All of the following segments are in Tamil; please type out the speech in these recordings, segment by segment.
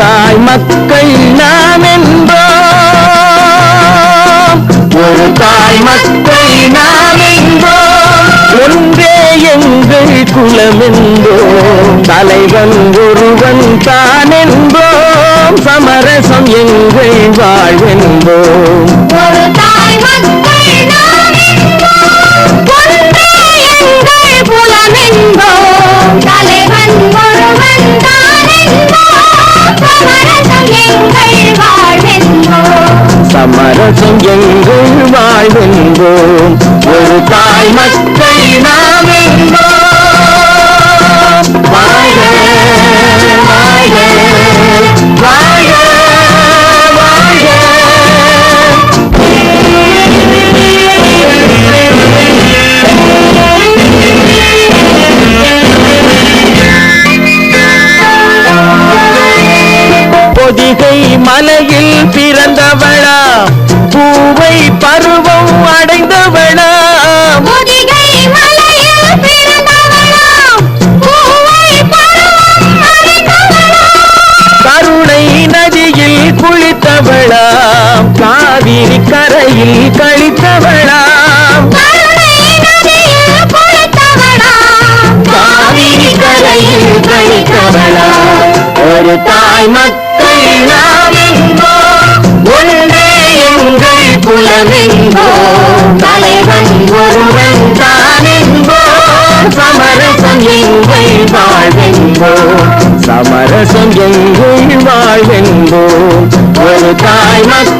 தாய் மக்கள் நாம் என்றோம் ஒரு தாய் மக்கள் நாம் என்றோம் ஒன்றே எங்கள் குலம் என்றோம் தலைவன் ஒருவன் தான் என்றோம் சமரசம் எங்கள் வாழ்வென்போம். சமரசம் எங்கள் வாழ்வென்போம். ஒரு தாய் மக்கள் நாம் என்போம் மலையில் பிறந்தவளா? பூவை பருவம் அடைந்தவளா. கருணை நதியில் குளித்தவளா? காவிரி கரையில் குளித்தவளாம். காவிரி கரையில் கழித்தவளா? ஒரு தாய் மக்கள் சமரசம் எங்கள் வாழ்வென்போம் சமரசம் எங்கள் வாழ்வென்போம் ஒரு தாய் மக்கள்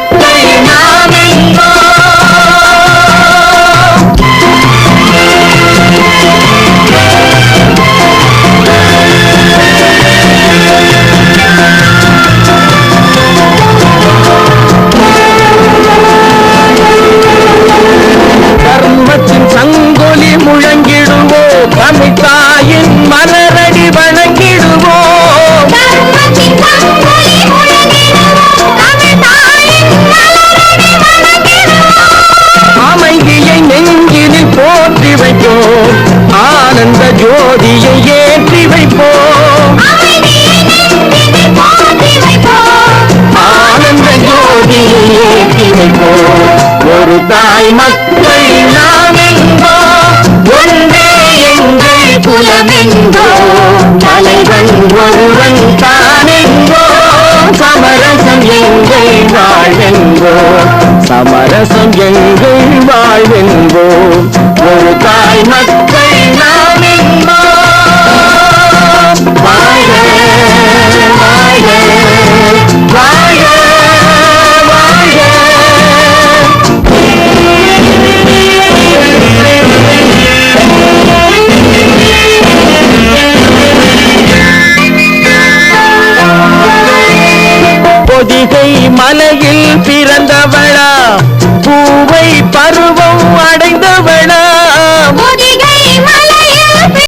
ஜோதியை ஏற்றி வைப்போம். ஆனந்த ஜோதியை ஏற்றி வைப்போம். ஒரு தாய் மக்கள் நாம் என்போம். ஒன்றே எங்கள் குலம் தலைவன் ஒருவன் தானெங்கோ சமரசம் எங்கள் வாழ்வெங்கோ சமரசம் எங்கள் வாழ்வெங்கோ மலையில் பிறந்தவளா? பூ